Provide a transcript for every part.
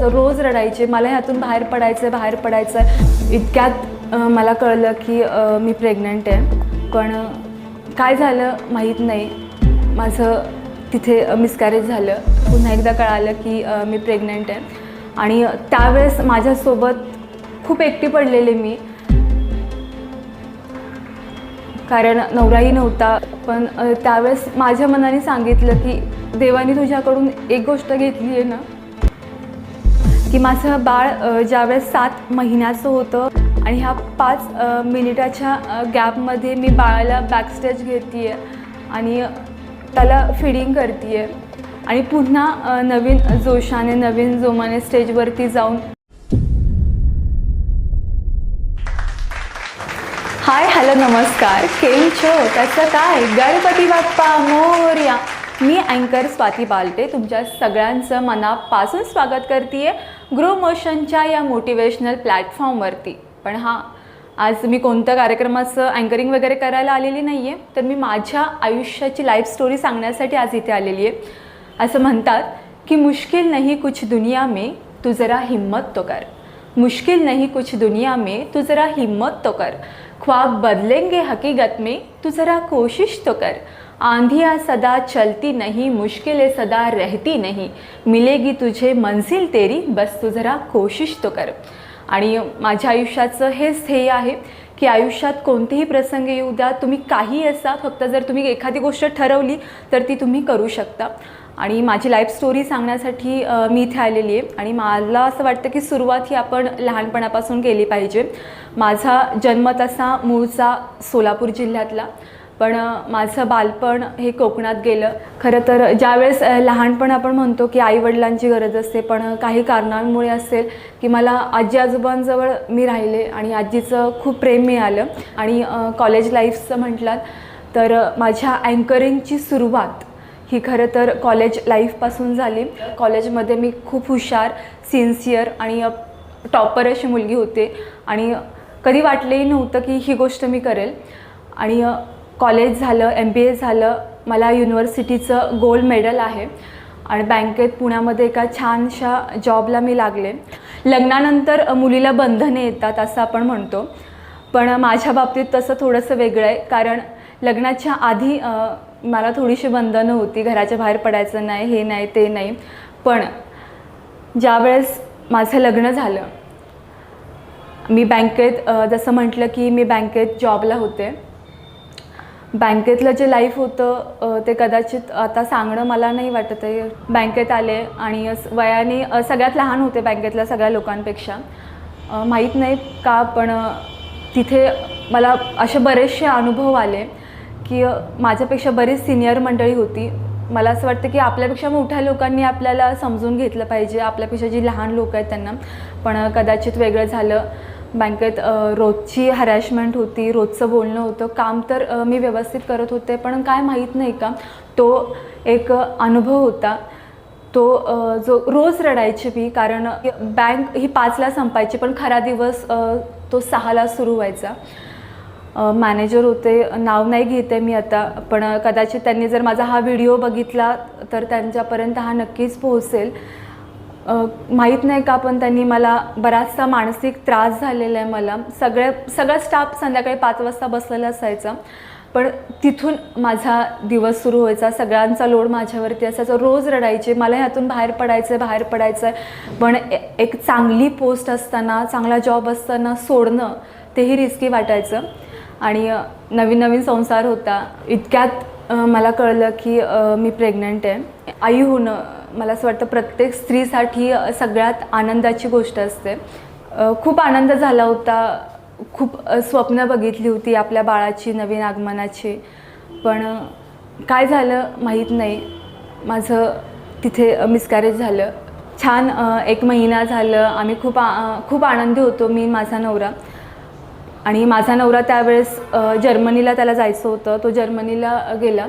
रोज रडायचे मला ह्यातून बाहेर पडायचं आहे बाहेर पडायचं आहे इतक्यात मला कळलं की मी प्रेग्नंट आहे. पण काय झालं माहीत नाही. माझं तिथे मिसकॅरेज झालं. पुन्हा एकदा कळालं की मी प्रेग्नंट आहे. आणि त्यावेळेस माझ्यासोबत खूप एकटी पडलेले मी. कारण नवराही नव्हता. पण त्यावेळेस माझ्या मनाने सांगितलं की देवाने तुझ्याकडून एक गोष्ट घेतली आहे ना की माझं बाळ ज्यावेळेस सात महिन्याचं होतं आणि ह्या पाच मिनिटाच्या गॅपमध्ये मी बाळाला बॅकस्टेज घेते आहे आणि त्याला फिडिंग करते आहे आणि पुन्हा नवीन जोशाने नवीन जोमाने स्टेजवरती जाऊन हाय हॅलो नमस्कार. केम छो? त्याचं काय? गणपती बाप्पा मोर्या. मी अँकर स्वाती बालटे तुमच्या सगळ्यांचं मनापासून स्वागत करते आहे ग्रो मोशनच्या या मोटिवेशनल प्लॅटफॉर्मवरती पण हां आज मी कोणत्या कार्यक्रमाचं अँकरिंग वगैरे करायला आलेली नाही आहे तर मी माझ्या आयुष्याची लाईफ स्टोरी सांगण्यासाठी आज इथे आलेली आहे. असं म्हणतात की मुश्किल नाही कुछ दुनिया में तू जरा हिम्मत तो कर. मुश्किल नहीं कुछ दुनिया में तू ज़रा हिम्मत तो कर. ख्वाब बदलेंगे हकीकत में तू ज़रा कोशिश तो कर. आंधियाँ सदा चलती नहीं मुश्किलें सदा रहती नहीं। मिलेगी तुझे मंजिल तेरी बस तू ज़रा कोशिश तो कर। आणि माझ्या आयुष्याचं हेच ध्येय आहे की आयुष्यात कोणतेही प्रसंग येऊ द्या तुम्ही काही असा फक्त जर तुम्ही एखादी गोष्ट ठरवली तर ती तुम्ही करू शकता. आणि माझी लाईफ स्टोरी सांगण्यासाठी मी इथे आलेली आहे. आणि मला असं वाटतं की सुरुवात ही आपण लहानपणापासून केली पाहिजे. माझा जन्म तसा मूळचा सोलापूर जिल्ह्यातला. पण माझं बालपण हे कोकणात गेलं. खरं तर ज्यावेळेस लहानपण आपण म्हणतो की आईवडिलांची गरज असते पण काही कारणांमुळे असेल की मला आजी आजोबांजवळ मी राहिले आणि आजीचं खूप प्रेम मिळालं. आणि कॉलेज लाईफचं म्हटलात तर माझ्या अँकरिंगची सुरुवात ही खरं तर कॉलेज लाईफपासून झाली. कॉलेजमध्ये मी खूप हुशार सिन्सिअर आणि टॉपर अशी मुलगी होते. आणि कधी वाटलेही नव्हतं की ही गोष्ट मी करेल. आणि कॉलेज झालं एम बी ए झालं मला युनिव्हर्सिटीचं गोल्ड मेडल आहे. आणि बँकेत पुण्यामध्ये एका छानशा जॉबला मी लागले. लग्नानंतर मुलीला बंधने येतात असं आपण म्हणतो. पण माझ्या बाबतीत तसं थोडंसं वेगळं आहे. कारण लग्नाच्या आधी मला थोडीशी बंधनं होती. घराच्या बाहेर पडायचं नाही हे नाही ते नाही. पण ज्यावेळेस माझं लग्न झालं मी बँकेत जसं म्हटलं की मी बँकेत जॉबला होते. बँकेतलं जे लाईफ होतं ते कदाचित आता सांगणं मला नाही वाटत आहे. बँकेत आले आणि वयाने सगळ्यात लहान होते बँकेतल्या सगळ्या लोकांपेक्षा. माहीत नाही का पण तिथे मला असे बरेचसे अनुभव आले की माझ्यापेक्षा बरीच सिनियर मंडळी होती. मला असं वाटतं की आपल्यापेक्षा मोठ्या लोकांनी आपल्याला समजून घेतलं पाहिजे. आपल्यापेक्षा जी लहान लोक आहेत त्यांना. पण कदाचित वेगळं झालं. बँकेत रोजची हॅरॅशमेंट होती रोजचं बोलणं होतं काम तर मी व्यवस्थित करत होते पण काय माहीत नाही का तो एक अनुभव होता. तो जो रोज रडायची मी कारण बँक ही पाचला संपायची पण खरा दिवस तो सहाला सुरू व्हायचा. मॅनेजर होते नाव नाही घेते मी आता पण कदाचित त्यांनी जर माझा हा व्हिडिओ बघितला तर त्यांच्यापर्यंत हा नक्कीच पोहोचेल. माहीत नाही का पण त्यांनी मला बराचसा मानसिक त्रास झालेला आहे मला. सगळे सगळा स्टाफ संध्याकाळी पाच वाजता बसलेला असायचा. पण तिथून माझा दिवस सुरू व्हायचा. सगळ्यांचा लोड माझ्यावरती असायचा. रोज रडायचे. मला ह्यातून बाहेर पडायचं आहे बाहेर पडायचं आहे पण ए- एक चांगली पोस्ट असताना चांगला जॉब असताना सोडणं तेही रिस्की वाटायचं. आणि नवीन नवीन संसार होता. इतक्यात मला कळलं की मी प्रेग्नंट आहे. आई होणं मला असं वाटतं प्रत्येक स्त्रीसाठी सगळ्यात आनंदाची गोष्ट असते. खूप आनंद झाला होता. खूप स्वप्न बघितली होती आपल्या बाळाची नवीन आगमनाची. पण काय झालं माहीत नाही. माझं तिथे मिसकॅरेज झालं. छान एक महिना झालं. आम्ही खूप आ- खूप आनंदी होतो मी माझा नवरा. आणि माझा नवरा त्यावेळेस जर्मनीला त्याला जायचं होतं. तो जर्मनीला गेला.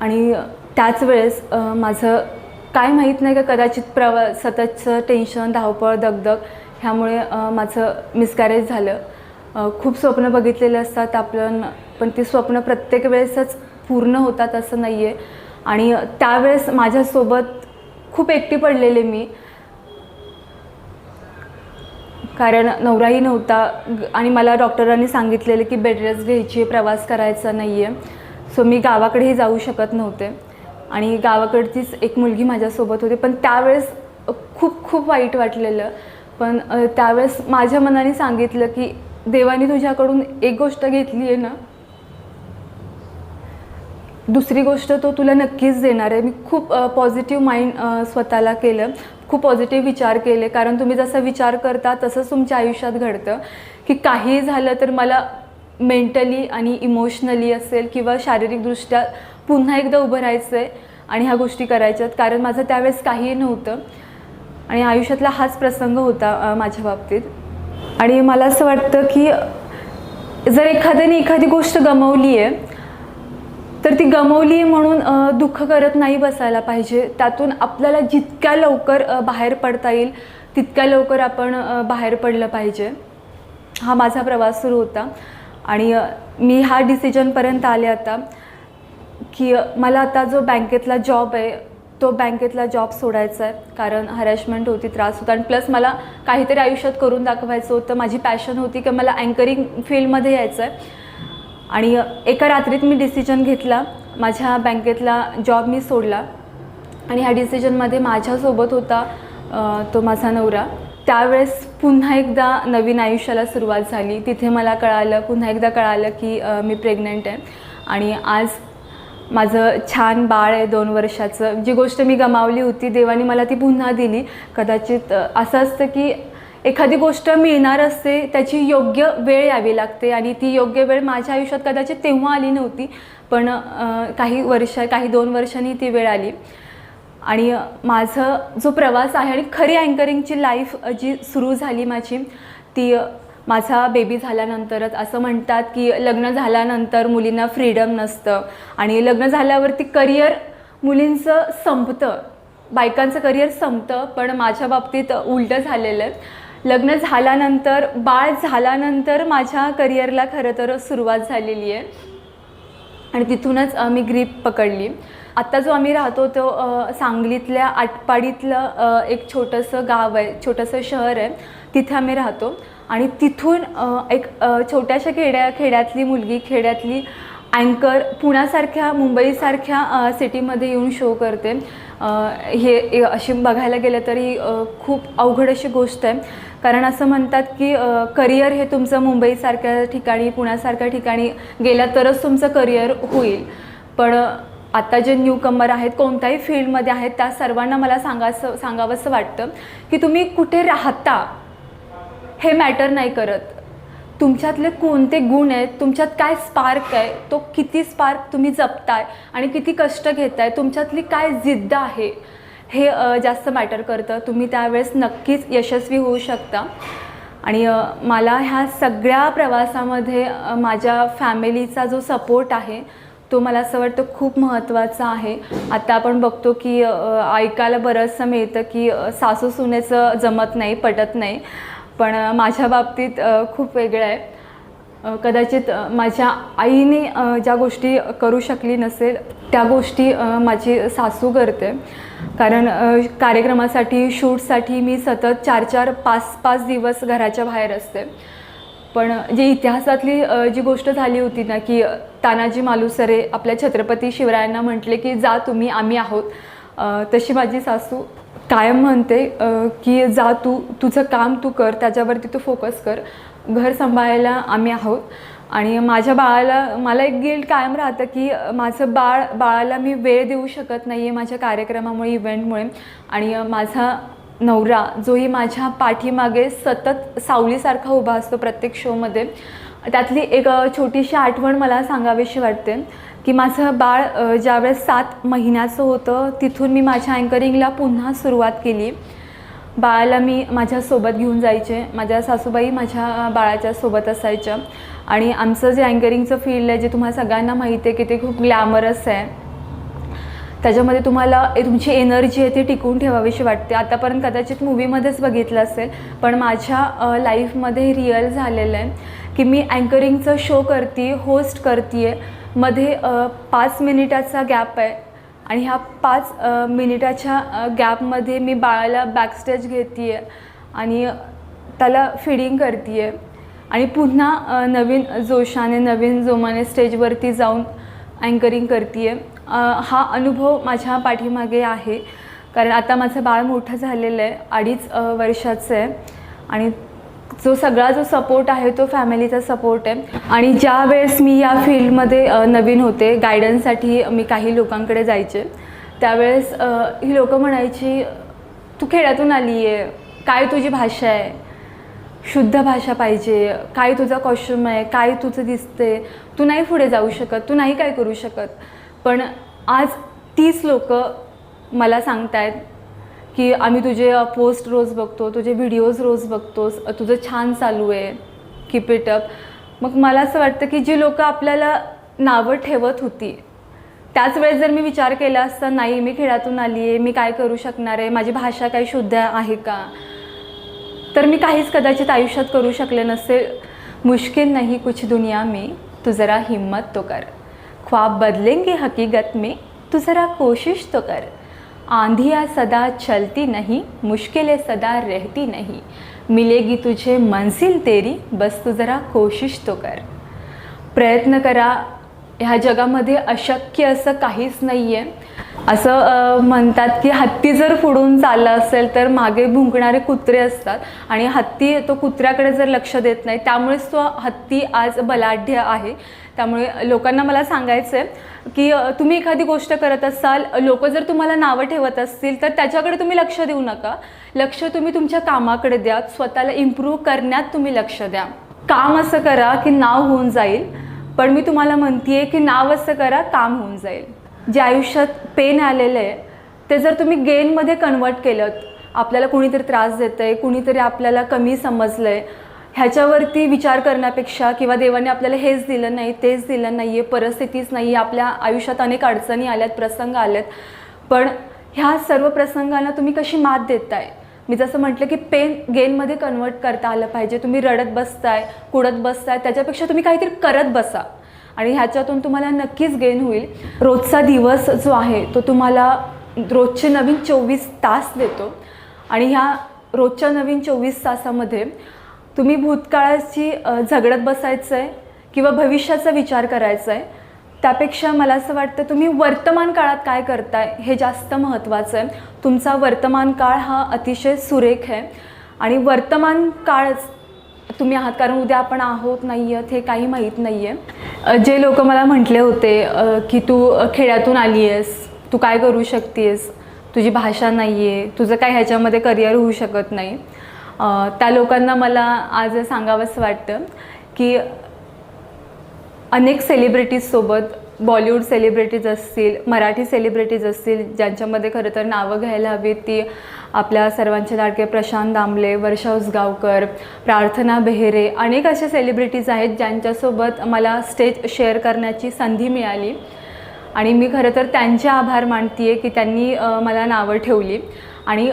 आणि त्याच वेळेस माझं काय माहीत नाही का कदाचित प्रवा सततचं टेन्शन धावपळ दगदग ह्यामुळे माझं मिसकॅरेज झालं. खूप स्वप्न बघितलेले असतात आपलं पण ती स्वप्न प्रत्येक वेळेसच पूर्ण होतात असं नाही आहे आणि त्यावेळेस माझ्यासोबत खूप एकटी पडलेले मी. कारण नवराही नव्हता ग- आणि मला डॉक्टरांनी सांगितलेलं की बेड रेस्ट घ्यायची आहे प्रवास करायचा नाही आहे सो मी गावाकडेही जाऊ शकत नव्हते. आणि गावाकडचीच एक मुलगी माझ्यासोबत होती. पण त्यावेळेस खूप खूप वाईट वाटलेलं. पण त्यावेळेस माझ्या मनाने सांगितलं की देवाने तुझ्याकडून एक गोष्ट घेतली आहे ना दुसरी गोष्ट तो तुला नक्कीच देणार आहे. मी खूप पॉझिटिव्ह माइंड स्वतःला केलं. खूप पॉझिटिव्ह विचार केले. कारण तुम्ही जसा विचार करता तसंच तुमच्या आयुष्यात घडतं. की काही झालं तर मला मेंटली आणि इमोशनली असेल किंवा शारीरिकदृष्ट्या पुन्हा एकदा उभं राहायचं आहे आणि ह्या गोष्टी करायच्यात कारण माझं त्यावेळेस काहीही नव्हतं. आणि आयुष्यातला हाच प्रसंग होता माझ्या बाबतीत. आणि मला असं वाटतं की जर एखाद्याने एखादी गोष्ट गमावली आहे तर ती गमावली म्हणून दुःख करत नाही बसायला पाहिजे. त्यातून आपल्याला जितक्या लवकर बाहेर पडता येईल तितक्या लवकर आपण बाहेर पडलं पाहिजे. हा माझा प्रवास सुरू होता. आणि मी हा डिसिजनपर्यंत आले आता की मला आता जो बँकेतला जॉब आहे तो बँकेतला जॉब सोडायचा आहे. कारण हरॅशमेंट होती त्रास होता. आणि प्लस मला काहीतरी आयुष्यात करून दाखवायचं होतं. माझी पॅशन होती की मला अँकरिंग फील्डमध्ये यायचं आहे. आणि एका रात्रीत मी डिसिजन घेतला. माझ्या बँकेतला जॉब मी सोडला. आणि ह्या डिसिजनमध्ये माझ्यासोबत होता तो माझा नवरा. त्यावेळेस पुन्हा एकदा नवीन आयुष्याला सुरुवात झाली. तिथे मला कळालं पुन्हा एकदा कळालं की मी प्रेग्नंट आहे. आणि आज माझं छान बाळ आहे दोन वर्षाचं. जी गोष्ट मी गमावली होती देवाने मला ती पुन्हा दिली. कदाचित असं असतं की एखादी गोष्ट मिळणार असते त्याची योग्य वेळ यावी लागते. आणि ती योग्य वेळ माझ्या आयुष्यात कदाचित तेव्हा आली नव्हती. पण काही वर्ष काही दोन वर्षांनी ती वेळ आली. आणि माझं जो प्रवास आहे आणि खरी अँकरिंगची लाईफ जी सुरू झाली माझी ती माझा बेबी झाल्यानंतरच. असं म्हणतात की लग्न झाल्यानंतर मुलींना फ्रीडम नसतं. आणि लग्न झाल्यावरती करिअर मुलींचं संपतं. बायकांचं करिअर संपतं पण माझ्या बाबतीत उलटं झालेलं आहे. लग्न झाल्यानंतर बाळ झाल्यानंतर माझ्या करिअरला खरं तर सुरुवात झालेली आहे. आणि तिथूनच मी ग्रीप पकडली. आत्ता जो आम्ही राहतो तो सांगलीतल्या आटपाडीतलं एक छोटंसं गाव आहे छोटंसं शहर आहे. तिथे आम्ही राहतो. आणि तिथून एक छोट्याशा खेड्या खेड्यातली मुलगी खेड्यातली अँकर पुण्यासारख्या मुंबईसारख्या सिटीमध्ये येऊन शो करते. हे अशी बघायला गेलं तरी खूप अवघड अशी गोष्ट आहे. कारण असं म्हणतात की करिअर हे तुमचं मुंबईसारख्या ठिकाणी पुण्यासारख्या ठिकाणी गेलं तरच तुमचं करिअर होईल. पण आत्ता आता जे न्यू कमर आहेत कोणत्याही फील्डमध्ये आहेत त्या सर्वांना मला सांगायचं सांगावंसं वाटतं की तुम्ही कुठे राहता हे मॅटर नाही करत. तुमच्यातले कोणते गुण आहेत तुमच्यात काय स्पार्क आहे तो किती स्पार्क तुम्ही जपताय आणि किती कष्ट घेताय तुमच्यातली काय जिद्द आहे हे जास्त मॅटर करतं. तुम्ही त्यावेळेस नक्कीच यशस्वी होऊ शकता. आणि मला ह्या सगळ्या प्रवासामध्ये माझ्या फॅमिलीचा जो सपोर्ट आहे तो मला असं वाटतं खूप महत्त्वाचा आहे. आता आपण बघतो की ऐकायला बरंचसं मिळतं की सासू सुनेचं जमत नाही पटत नाही. पण माझ्या बाबतीत खूप वेगळं आहे. कदाचित माझ्या आईने ज्या गोष्टी करू शकली नसेल त्या गोष्टी माझी सासू करते. कारण कार्यक्रमासाठी शूटसाठी मी सतत चार चार पाच पाच दिवस घराच्या बाहेर असते. पण जी इतिहासातली जी गोष्ट झाली होती ना की तानाजी मालुसरे आपल्या छत्रपती शिवरायांना म्हटले की जा तुम्ही आम्ही आहोत. तशी माझी सासू कायम म्हणते की जा तू तुझं काम तू कर त्याच्यावरती तू फोकस कर. घर सांभाळायला आम्ही आहोत. आणि माझ्या बाळाला मला एक गिल्ट कायम राहतं की माझं बाळ बाळाला मी वेळ देऊ शकत नाही आहे माझ्या कार्यक्रमामुळे इव्हेंटमुळे आणि माझा नवरा जोही माझ्या पाठीमागे सतत सावलीसारखा उभा असतो प्रत्येक शोमध्ये. त्यातली एक छोटीशी आठवण मला सांगावीशी वाटते की माझं बाळ ज्यावेळेस सात महिन्याचं होतं तिथून मी माझ्या अँकरिंगला पुन्हा सुरुवात केली. बाळाला मी माझ्यासोबत घेऊन जायचे. माझ्या सासूबाई माझ्या बाळाच्या सोबत असायच्या. आणि आमचं जे अँकरिंगचं फील्ड आहे जे तुम्हाला सगळ्यांना माहिती आहे की ते खूप ग्लॅमरस आहे. त्याच्यामध्ये तुम्हाला तुमची एनर्जी आहे ती टिकून ठेवावीशी वाटते. आतापर्यंत कदाचित मूवीमध्येच बघितलं असेल पण माझ्या लाईफमध्ये रिअल झालेलं आहे की मी अँकरिंगचा शो करते होस्ट करते मध्ये पाच मिनिटाचा गॅप आहे आणि ह्या पाच मिनिटाच्या गॅपमध्ये मी बाळाला बॅकस्टेज घेते आणि त्याला फिडिंग करते आहे आणि पुन्हा नवीन जोशाने नवीन जोमाने स्टेजवरती जाऊन अँकरिंग करते आहे हा अनुभव माझ्या पाठीमागे आहे. कारण आता माझं बाळ मोठं झालेलं आहे अडीच वर्षाचं आहे. आणि जो सगळा जो सपोर्ट आहे तो फॅमिलीचा सपोर्ट आहे. आणि ज्या वेळेस मी या फील्डमध्ये नवीन होते गायडन्ससाठी मी काही लोकांकडे जायचे त्यावेळेस ही लोकं म्हणायची तू खेड्यातून आली आहे काय तुझी भाषा आहे? शुद्ध भाषा पाहिजे काय तुझा कॉस्ट्युम आहे काय तुझं दिसते तू नाही पुढे जाऊ शकत तू नाही काय करू शकत. पण आज तीच लोक मला सांगतायत की आम्ही तुझे पोस्ट रोज बघतो तुझे व्हिडिओज रोज बघतोस तुझं छान चालू आहे. कीप इट अप मग मला असं वाटतं की जी लोकं आपल्याला नावं ठेवत होती त्याच वेळेस जर मी विचार केला असता नाही मी खेळातून आली आहे मी काय करू शकणार आहे? माझी भाषा काही शुद्ध आहे का? तर मी काहीच कदाचित आयुष्यात करू शकले नसते मुश्किल नाही कुछ दुनिया मी तू जरा हिम्मत तो कर. ख्वाब बदलेंगे हकीकत में तू जरा कोशिश तो कर। आंधियाँ सदा चलती नहीं मुश्किलें सदा रहती नहीं। मिलेगी तुझे मंजिल तेरी बस तू जरा कोशिश तो कर। प्रयत्न करा ह्या जगामध्ये अशक्य असं काहीच नाही आहे असं म्हणतात की हत्ती जर पुढून चालला असेल तर मागे भुंकणारे कुत्रे असतात आणि हत्ती तो कुत्र्याकडे जर लक्ष देत नाही त्यामुळेच तो हत्ती आज बलाढ्य आहे. त्यामुळे लोकांना मला सांगायचं आहे की तुम्ही एखादी गोष्ट करत असाल लोक जर तुम्हाला नावं ठेवत असतील तर त्याच्याकडे तुम्ही लक्ष देऊ नका. लक्ष तुम्ही तुमच्या कामाकडे द्या. स्वतःला इम्प्रूव्ह करण्यात तुम्ही लक्ष द्या. काम असं करा की नाव होऊन जाईल. पण मी तुम्हाला म्हणते की नाव असं करा काम होऊन जाईल. जे आयुष्यात पेन आलेलं आहे ते जर तुम्ही गेनमध्ये कन्वर्ट केलं आपल्याला कुणीतरी त्रास देतं आहे कुणीतरी आपल्याला कमी समजलं आहे ह्याच्यावरती विचार करण्यापेक्षा किंवा देवाने आपल्याला हेच दिलं नाही तेच दिलं नाही आहे परिस्थितीच नाही आहे आपल्या आयुष्यात अनेक अडचणी आल्यात प्रसंग आलेत पण ह्या सर्व प्रसंगांना तुम्ही कशी मात देताय? मी जसं म्हटलं की पेन गेनमध्ये कन्वर्ट करता आलं पाहिजे. तुम्ही रडत बसताय कुडत बसताय त्याच्यापेक्षा तुम्ही काहीतरी करत बसा. आणि ह्याच्यातून तुम्हाला नक्कीच गेन होईल. रोजचा दिवस जो आहे तो तुम्हाला रोजचे नवीन चोवीस तास देतो. आणि ह्या रोजच्या नवीन चोवीस तासामध्ये तुम्ही भूतकाळाची झगडत बसायचं आहे किंवा भविष्याचा विचार करायचा आहे त्यापेक्षा मला असं वाटतं तुम्ही वर्तमान काळात काय करताय हे जास्त महत्त्वाचं आहे. तुमचा वर्तमान काळ हा अतिशय सुरेख आहे. आणि वर्तमान काळच तुम्ही आहात कारण उद्या आपण आहोत नाही आहेत हे काही माहीत नाही आहे जे लोक मला म्हटले होते की तू खेड्यातून आली आहेस तू काय करू शकतेस तुझी भाषा नाही आहे तुझं काय ह्याच्यामध्ये करिअर होऊ शकत नाही. त्या लोकांना मला आज सांगावंसं वाटतं की अनेक सेलिब्रिटीजसोबत बॉलिवूड सेलिब्रिटीज असतील मराठी सेलिब्रिटीज असतील ज्यांच्यामध्ये खरं तर नावं घ्यायला हवीत ती आपल्या सर्वांचे लाडके प्रशांत दामले वर्षा उसगावकर प्रार्थना बेहेरे अनेक असे सेलिब्रिटीज आहेत ज्यांच्यासोबत मला स्टेज शेअर करण्याची संधी मिळाली. आणि मी खरं तर त्यांचे आभार मानते की त्यांनी मला नावं ठेवली. आणि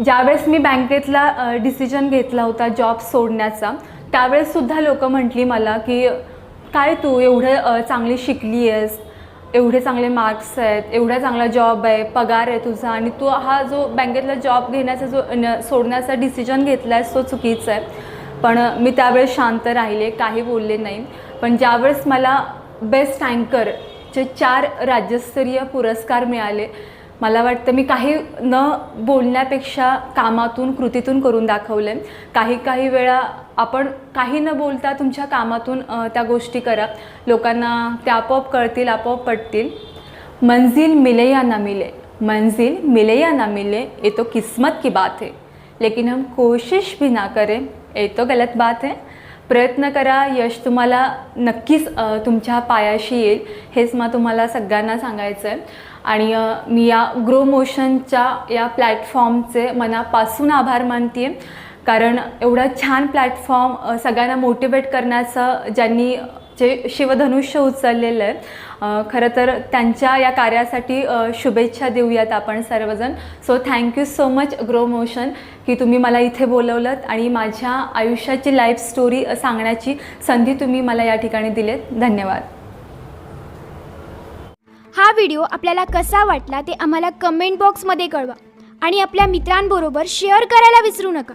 ज्यावेळेस मी बँकेतला डिसिजन घेतला होता जॉब सोडण्याचा त्यावेळेससुद्धा लोकं म्हटली मला की काय तू एवढं चांगली शिकली आहेस एवढे चांगले मार्क्स आहेत एवढा चांगला जॉब आहे पगार आहे तुझा आणि तू हा जो बँकेतला जॉब घेण्याचा जो न सोडण्याचा डिसिजन घेतला आहेस तो चुकीचा आहे. पण मी त्यावेळेस शांत राहिले काही बोलले नाही. पण ज्यावेळेस मला बेस्ट अँकरचे चार राज्यस्तरीय पुरस्कार मिळाले मला वाटतं मी काही न बोलण्यापेक्षा कामातून कृतीतून करून दाखवलं काही काही वेळा आपण काही न बोलता तुमच्या कामातून त्या गोष्टी करा. लोकांना त्या आपोआप कळतील आपोआप पटतील. मंजिल मिले या ना मिले. मंजिल मिले या ना मिले. ये तो किस्मत की बात है. लेकिन हम कोशिश भी ना करें. ये तो गलत बात है. प्रयत्न करा. यश तुम्हाला नक्कीच तुमच्या पायाशी येईल. हेच मग तुम्हाला सगळ्यांना सांगायचं आहे आणि मी या ग्रो मोशनच्या या प्लॅटफॉर्मचे मनापासून आभार मानते कारण एवढा छान प्लॅटफॉर्म सगळ्यांना मोटिवेट करण्याचं ज्यांनी जे शिवधनुष्य उचललेलं आहे खरं तर त्यांच्या या कार्यासाठी शुभेच्छा देऊयात आपण सर्वजण. So thank you so much grow motion की तुम्ही मला इथे बोलवलं आणि माझ्या आयुष्याची लाईफ स्टोरी सांगण्याची संधी तुम्ही मला या ठिकाणी दिलेत. धन्यवाद. हा व्हिडिओ आपल्याला कसा वाटला ते आम्हाला कमेंट बॉक्समध्ये कळवा. आणि आपल्या मित्रांबरोबर शेअर करायला विसरू नका.